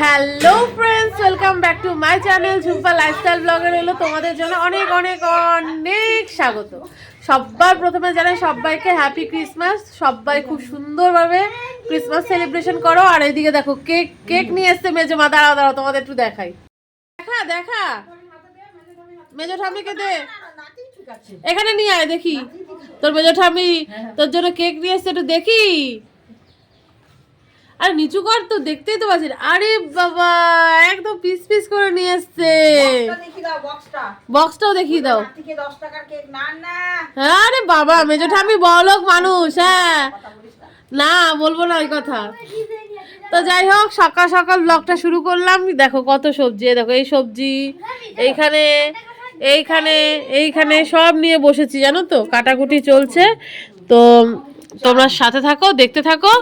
Hello friends welcome back to my channel Jhumpa lifestyle blogger হলো তোমাদের জন্য অনেক অনেক অনেক স্বাগত। সবার প্রথমে জানাই সবাইকে হ্যাপি ক্রিসমাস সবাই খুব সুন্দরভাবে ক্রিসমাস সেলিব্রেশন করো। আর এইদিকে দেখো কেক কেক নিয়ে এসছে মেজো মা। দাঁড়াও দাঁড়াও, তোমাদের একটু দেখাই। দেখা দেখা। মেজো ঠাম্মিকে দে। এখানে নিয়ে আয়, দেখি। তোর মেজো ঠাম্মি তোর জন্য কেক নিয়ে এসছে, একটু দেখি। আর নিচু কর তো দেখতেই তো পাচ্ছি আরে বাবা একদম পিস পিস করে নিয়ে বক্সটা বক্সটাও দেখিয়ে দাও আরে বাবা মেজো ঠামি বড়লোক মানুষ হ্যাঁ। না। বলব না ওই কথা। তো যাই হোক সকাল সকাল ব্লগটা শুরু করলাম। দেখো কত সবজি দেখো এই সবজি এইখানে এইখানে এইখানে সব নিয়ে বসেছি জানো তো? কাটাকুটি চলছে। তো তোমরা সাথে থাকো দেখতে থাকো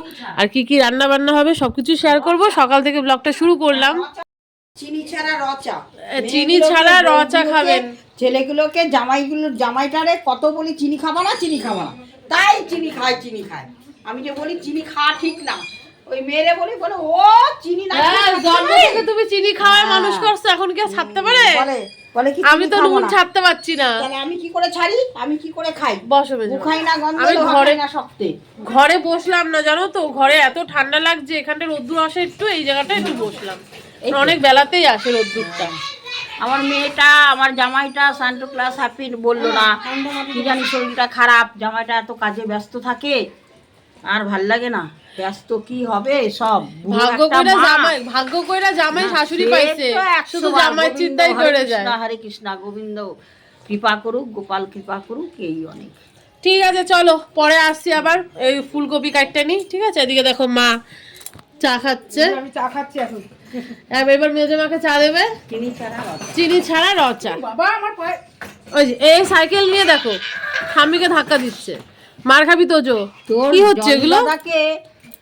আর কি কি রান্না বান্না হবে সবকিছু শেয়ার করব। সকাল থেকে ব্লগটা শুরু করলাম। চিনি ছাড়া রচা চিনি ছাড়া র চা খাবেন। ছেলেগুলোকে জামাইগুলো জামাইটারে কত বলি চিনি খাবা না চিনি খাবা না? তাই চিনি খায় চিনি খায়। আমি যে বলি চিনি খাওয়া ঠিক না। ওই মেয়েরে বলি বলে ও চিনি না হ্যাঁ, তুমি চিনি খাওয়ায় মানুষ করছ এখন কি ছাড়তে পারে? বলে কি আমি তো নুন ছাড়তে পারছি না। তাহলে আমি কি করে ছাড়ি? আমি কি করে খাই? বসো মা। না গন্ধ আমি ঘরে না শক্তে। ঘরে বসলাম না জানো তো? ঘরে এত ঠান্ডা লাগছে এখানটা রোদ্দুর আসে একটু এই জায়গাটা একটু বসলাম। অনেক বেলাতেই আসে রোদ্দুরটা। আমার মেয়েটা আমার জামাইটা সান্টো ক্লাস হ্যাপি বলল না কি জানি শরীরটা খারাপ জামাইটা এত কাজে ব্যস্ত থাকে আর ভালো লাগে না। ব্যস্ত কি হবে সব? ভাগ্য কইরা জামাই ভাগ্য কইরা জামাই শাশুড়ি পাইছে। শুধু জামাই চিন্তাই করে যায়। হরে কৃষ্ণ গোবিন্দ কৃপা করুক গোপাল কৃপা করুক এই অনেক। ঠিক আছে চলো পরে আসছি আবার। এই ফুলকপি কাটতে নি ঠিক আছে? এদিকে দেখো মা চা খাচ্ছে। আমি চা খাচ্ছি এখন। এবার এবার মেজে মাকে চা দেবে। চিনি ছাড়া। চিনি ছাড়া র চা বাবা আমার পায়ে ওই এই সাইকেল নিয়ে দেখো স্বামীকে ধাক্কা দিচ্ছে। মার খাবি তোজো। কি হচ্ছে এগুলো?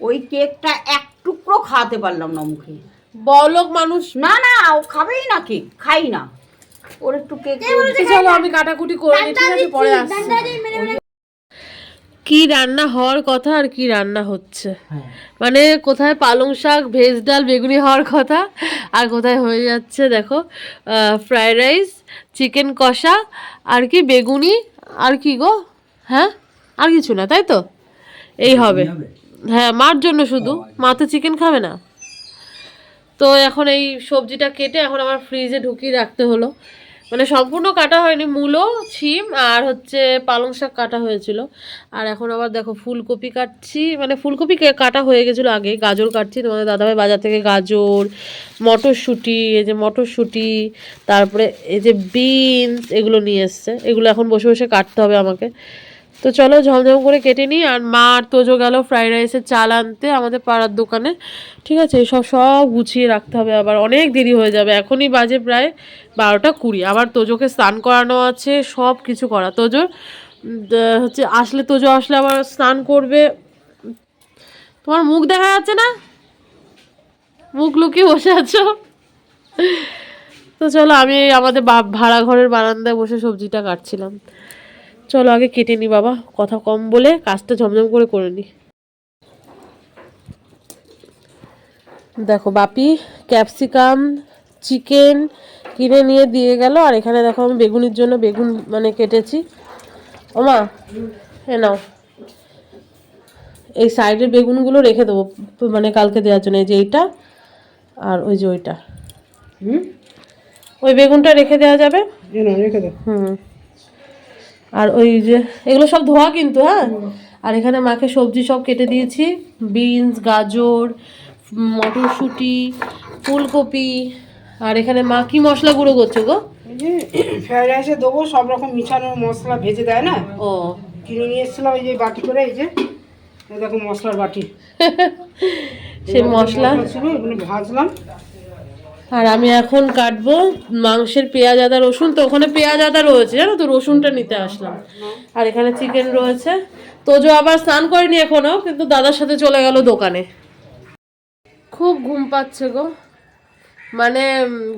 ওই কেকটা এক টুকরো খাওয়াতে পারলাম না মুখে। বলক মানুষ। না না ও খাবেই না কেক খাই না। ওর একটু কেক চলো আমি কাটাকুটি করে নিই ঠিক আছে পরে আসছি। কি রান্না হওয়ার কথা আর কি রান্না হচ্ছে? মানে কোথায় পালং শাক ভেজ ডাল বেগুনি হওয়ার কথা আর কোথায় হয়ে যাচ্ছে দেখো ফ্রাইড রাইস চিকেন কষা আর কি বেগুনি আর কি গো? হ্যাঁ? আর কিছু না তাই তো? এই হবে। হ্যাঁ মার জন্য শুধু। মা তো চিকেন খাবে না। তো এখন এই সবজিটা কেটে এখন আমার ফ্রিজে ঢুকিয়ে রাখতে হলো। মানে সম্পূর্ণ কাটা হয়নি মূলো ছিম আর হচ্ছে পালং শাক কাটা হয়েছিল। আর এখন আবার দেখো ফুলকপি কাটছি মানে ফুলকপি কাটা হয়ে গেছিল আগে গাজর কাটছি তোমাদের দাদাভাই বাজার থেকে গাজর মটরশুঁটি এই যে মটরশুঁটি তারপরে এই যে বিনস এগুলো নিয়ে এসছে। এগুলো এখন বসে বসে কাটতে হবে আমাকে। তো চলো ঝমঝম করে কেটে নিই, আর মা আর তোজো গেল ফ্রাইড রাইসের চাল আনতে আমাদের পাড়ার দোকানে। ঠিক আছে? এসব সব গুছিয়ে রাখতে হবে আবার, অনেক দেরি হয়ে যাবে। এখনই বাজে প্রায় বারোটা কুড়ি। আবার তোজোকে স্নান করানো আছে, সব কিছু করা। তোজোর হচ্ছে আসলে তোজো আসলে আবার স্নান করবে। তোমার মুখ দেখা যাচ্ছে না? মুখ লুকিয়ে বসে আছো? তো চলো আমি আমাদের ভাড়া ঘরের বারান্দায় বসে সবজিটা কাটছিলাম। চলো আগে কেটে নি বাবা কথা কম বলে কাজটা ঝমঝম করে করে নি। দেখো বাপি ক্যাপসিকাম চিকেন কিনে নিয়ে দিয়ে গেল আর এখানে দেখো আমি বেগুনির জন্য বেগুন মানে কেটেছি। ওমা এ নাও। এই সাইডের বেগুনগুলো রেখে দেবো মানে কালকে দেওয়ার জন্য এই যে এইটা আর ওই যে ওইটা। হুম? ওই বেগুনটা রেখে দেওয়া যাবে? হুম। আর ওই যে এগুলো সব ধোয়া কিন্তু হ্যাঁ? আর এখানে মাকে সবজি সব কেটে দিয়েছি। বিনস গাজর মটরশুঁটি ফুলকপি আর এখানে মা কি মশলা গুঁড়ো করছ গো? ফ্রাইড রাইসে দেবো সব রকম মিশানো মশলা ভেজে দেয় না? ও। কিনে নিয়ে এসেছিলাম এই যে বাটি করে এই যে দেখো মশলার বাটি। সেই মশলা ছিল এগুলো ভাজলাম। আর আমি এখন কাটবো মাংসের পেঁয়াজ, আদা, রসুন। তো ওখানে পেঁয়াজ, আদা রয়েছে, জানো তো? রসুনটা নিতে আসলাম। আর এখানে চিকেন রয়েছে। তোজো আবার স্নান করেনি এখনও, কিন্তু দাদার সাথে চলে গেল দোকানে। খুব ঘুম পাচ্ছে গো। মানে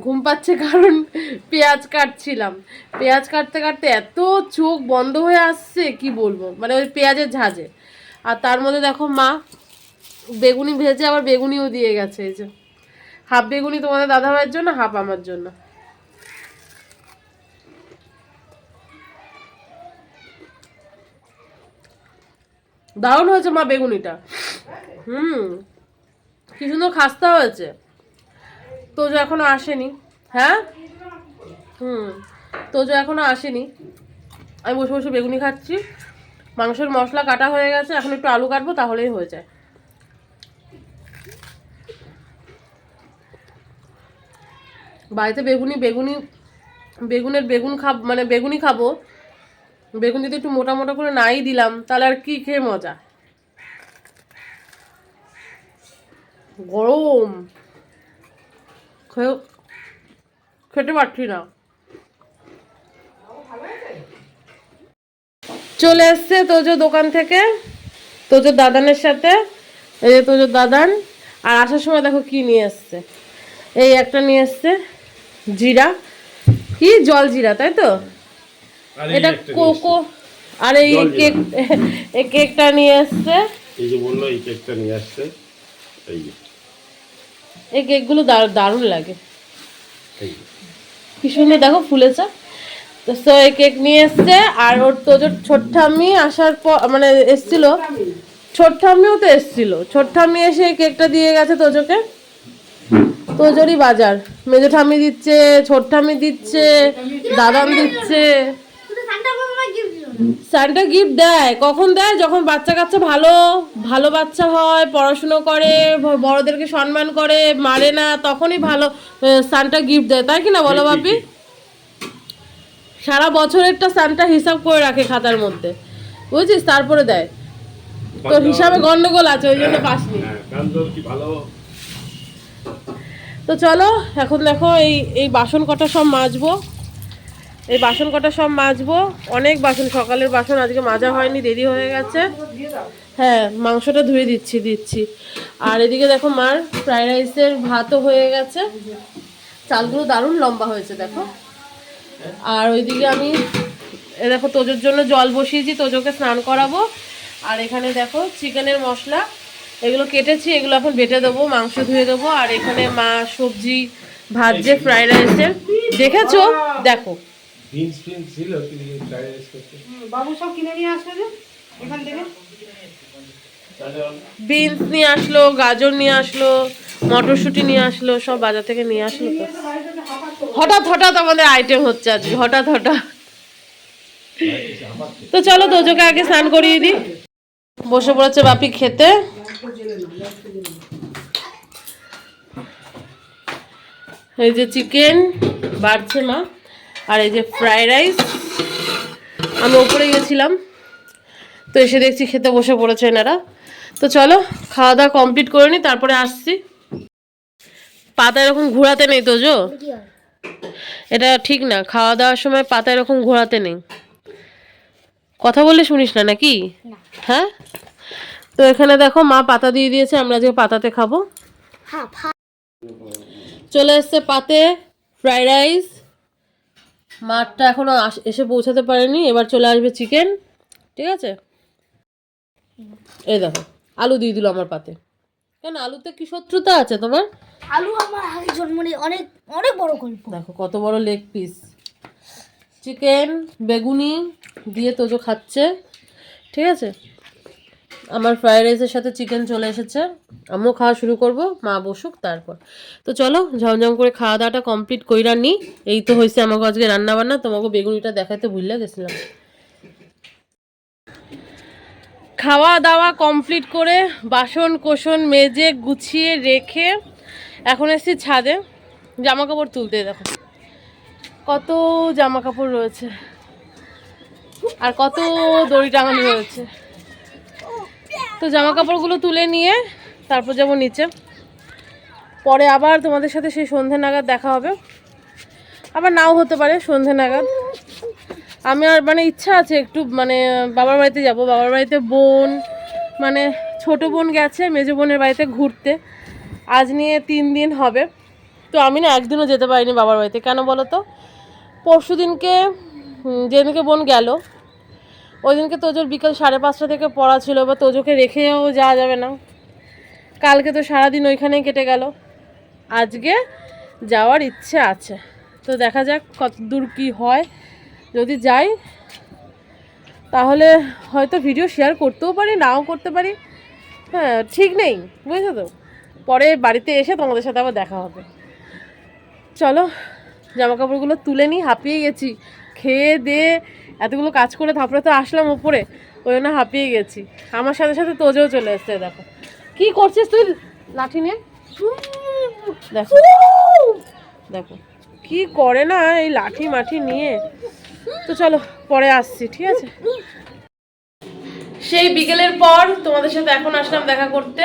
ঘুম পাচ্ছে কারণ পেঁয়াজ কাটছিলাম। পেঁয়াজ কাটতে কাটতে এত চোখ বন্ধ হয়ে আসছে, কি বলব? মানে ওই পেঁয়াজের ঝাঁজে। আর তার মধ্যে দেখো মা, বেগুনি ভেজে আবার বেগুনিও দিয়ে গেছে, এই যে। হাফ বেগুনি তোমাদের দাদা ভাইয়ের জন্য, হাফ আমার জন্য। দারুণ হয়েছে মা বেগুনিটা। হুম, কি সুন্দর খাস্তা হয়েছে। তোজো এখনও আসেনি। হ্যাঁ? হুম, তোজো এখনও আসেনি। আমি বসে বসে বেগুনি খাচ্ছি। মাংসের মশলা কাটা হয়ে গেছে, এখন একটু আলু কাটবো, তাহলেই হয়ে যায়। বাড়িতে বেগুনি বেগুনি, বেগুনের বেগুন খাব মানে বেগুনি খাব। বেগুন যদি একটু মোটা মোটা করে নাই দিলাম, তাহলে আর কি খেয়ে মজা? গরম। খেতে পারছি না। চলে এসছে তোজো দোকান থেকে তোজোর দাদানের সাথে, এই যে তোজোর দাদান। আর আসার সময় দেখো কি নিয়ে এসছে। এই একটা নিয়ে এসছে। জিরা? কি জল জিরা তাই তো? এটা কোকো আর এই কেক এই কেকটা নিয়ে এসছে। এই যে বলল এই কেকটা নিয়ে আসছে। এই যে। এই কেকগুলো দার- দারুণ লাগে। কি সুন্দর দেখো ফুলেছে। তো সো এই কেক নিয়ে এসছে আর ওর তোজোর ছোট্টাম্মি আসার পর মানে এসছিল। ছোট্টাম্মিও তো এসছিল। ছোট্টাম্মি এসে এই কেকটা দিয়ে গেছে তোজোকে। তোজোরই বাজার। মেজো ঠাম্মি দিচ্ছে ছোট্টাম্মি দিচ্ছে দাদাম দিচ্ছে। সান্টা গিফট দেয়। কখন দেয়? যখন বাচ্চা কাচ্চা ভালো ভালো বাচ্চা হয় পড়াশুনো করে বড়দেরকে সম্মান করে মারে না তখনই ভালো সান্টা গিফট দেয়। তাই কি না বলো বাপি সারা বছরেরটা সান্টা হিসাব করে রাখে খাতার মধ্যে। বুঝছিস? তারপরে দেয়। তোর হিসাবে গন্ডগোল আছে ওই জন্য পাসনি। হ্যাঁ তোর কি ভালো? তো চলো, এখন দেখো এই এই বাসন কটা সব মাজবো। এই বাসন কটা সব মাজবো। অনেক বাসন, সকালের বাসন, আজকে মাজা হয়নি, দেরি হয়ে গেছে। হ্যাঁ মাংসটা ধুয়ে দিচ্ছি দিচ্ছি। আর এদিকে দেখো মার ফ্রাইড রাইসের ভাতও হয়ে গেছে। চালগুলো দারুণ লম্বা হয়েছে, দেখো। আর ওইদিকে আমি দেখো তোজোর জন্য জল বসিয়েছি, তোজোকে স্নান করাবো। আর এখানে দেখো চিকেনের মশলা। এগুলো কেটেছি এগুলো এখন বেটে দেবো মাংস ধুয়ে দেবো আর এখানে মা সবজি ভাজছে ফ্রাইড রাইসের দেখেছ? দেখো। বিনস বাবু সব কিনে নিয়ে আসবে এখান থেকে? বিনস নিয়ে আসলো গাজর নিয়ে আসলো মটরশুঁটি নিয়ে আসলো সব বাজার থেকে নিয়ে আসলো তো। হঠাৎ হঠাৎ আমাদের আইটেম হচ্ছে আজকে হঠাৎ হঠাৎ। তো চলো দোজোকে আগে স্নান করিয়ে দিই। বসে পড়েছে বাপি খেতে। এই যে চিকেন বাড়ছে মা। আর এই যে ফ্রাইড রাইস আমি ওপরে গেছিলাম তো এসে দেখছি খেতে বসে পড়েছে এনারা। তো চলো খাওয়া দাওয়া কমপ্লিট করে নি তারপরে আসছি। পাতা এরকম ঘোরাতে নেই তো জো? এটা ঠিক না খাওয়া দাওয়ার সময় পাতা এরকম ঘোরাতে নেই। কথা বললে শুনিস না নাকি? হ্যাঁ? তো এখানে দেখো মা পাতা দিয়ে দিয়েছে আমরা আজকে পাতাতে খাব। চলে এসছে পাতে ফ্রাইড রাইস। মাঠটা এখনও এসে পৌঁছাতে পারেনি এবার চলে আসবে চিকেন ঠিক আছে? এই দেখো আলু দিয়ে দিল আমার পাতে। কেন আলুতে কি শত্রুতা আছে তোমার? আলু আমার আগে জন্মনে অনেক অনেক বড় গল্প। দেখো কত বড় লেগ পিস চিকেন বেগুনি দিয়ে তোজো খাচ্ছে ঠিক আছে? আমার ফ্রাইড রাইসের সাথে চিকেন চলে এসেছে। আমিও খাওয়া শুরু করব, মা বসুক তারপর। তো চলো ঝমঝম করে খাওয়া দাওয়াটা কমপ্লিট কইরা নি। এই তো হয়েছে আমাকে আজকে রান্না বান্না তোমাকে বেগুনিটা দেখাতে ভুললে গেছিলাম। খাওয়া দাওয়া কমপ্লিট করে বাসন কোসন মেজে গুছিয়ে রেখে এখন এসেছি ছাদে। জামা কাপড় তুলতে দেখো। কত জামা কাপড় রয়েছে। আর কত দড়ি টাঙানো রয়েছে। তো জামা কাপড়গুলো তুলে নিয়ে তারপর যাব নিচে। পরে আবার তোমাদের সাথে সেই সন্ধে নাগাদ দেখা হবে। আবার নাও হতে পারে সন্ধে নাগাদ। আমি আর মানে ইচ্ছা আছে একটু মানে বাবার বাড়িতে যাব। বাবার বাড়িতে বোন মানে ছোট বোন গেছে, মেজো বোনের বাড়িতে ঘুরতে। আজ নিয়ে তিন দিন হবে। তো আমি না একদিনও যেতে পারিনি বাবার বাড়িতে। কেন বলো তো? পরশু দিনকে যেদিনকে বোন গেল ওই দিনকে তোজোর বিকাল সাড়ে পাঁচটা থেকে পড়া ছিল বা তোজোকে রেখেও যাওয়া যাবে না। কালকে তো সারাদিন ওইখানেই কেটে গেল। আজকে যাওয়ার ইচ্ছে আছে। তো দেখা যাক কত দূর কী হয়। যদি যাই, তাহলে হয়তো ভিডিও শেয়ার করতেও পারি, নাও করতে পারি। হ্যাঁ ঠিক নেই, বুঝেছ তো? পরে বাড়িতে এসে তোমাদের সাথে আবার দেখা হবে। চলো জামা কাপড়গুলো তুলে নিই হাঁপিয়ে গেছি। খেয়ে দিয়ে এতগুলো কাজ করে তারপরে তো আসলাম ওপরে ওই জন্য হাঁপিয়ে গেছি। আমার সাথে সাথে তোজেও চলে এসছে, দেখো। কি করছিস তুই? লাঠি নিয়ে দেখো। দেখো। কি করে না এই লাঠি মাঠি নিয়ে? তো চলো, পরে আসছি, ঠিক আছে? সেই বিকেলের পর তোমাদের সাথে এখন আসলাম দেখা করতে।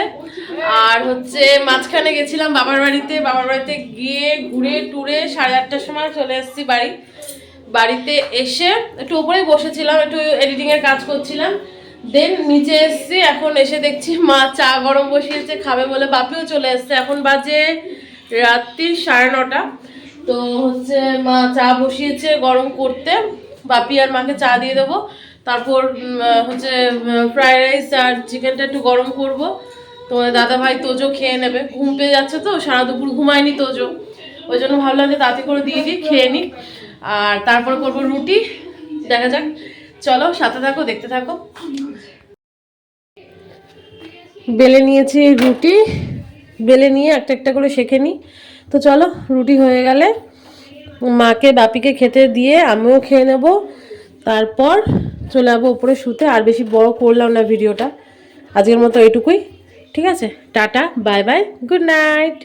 আর হচ্ছে মাঝখানে গেছিলাম বাবার বাড়িতে। বাবার বাড়িতে গিয়ে ঘুরে টুরে সাড়ে আটটার সময় চলে এসেছি বাড়ি। বাড়িতে এসে একটু উপরেই বসেছিলাম, একটু এডিটিং এর কাজ করছিলাম। দেন নিচে এসেছি এখন এসে দেখছি মা চা গরম বসিয়েছে, খাবে বলে বাপিও চলে এসছে। এখন বাজে রাত্রি সাড়ে নটা। তো হচ্ছে মা চা বসিয়েছে গরম করতে। বাপি আর মাকে চা দিয়ে দেবো। তারপর হচ্ছে ফ্রাইড রাইস আর চিকেনটা একটু গরম করব। তোমাদের দাদা ভাই তোজো খেয়ে নেবে। ঘুম পেয়ে যাচ্ছে তো, সারা দুপুর ঘুমায়নি তোজো। ওই জন্য ভাবলাম যে তাড়াতাড়ি করে দিয়ে দিই, খেয়ে নিক আর তারপর করব রুটি। দেখা যাক। চলো, সাথে থাকো, দেখতে থাকো। বেলে নিয়েছি রুটি। বেলে নিয়ে একটা একটা করে শেখে নিই। তো চলো, রুটি হয়ে গেলে মাকে, বাপিকে খেতে দিয়ে আমিও খেয়ে নেব। তারপর চলে যাব উপরে শুতে। আর বেশি বড় করলাম না ভিডিওটা। আজকের মতো এটুকুই ঠিক আছে? Tata, bye bye, good night.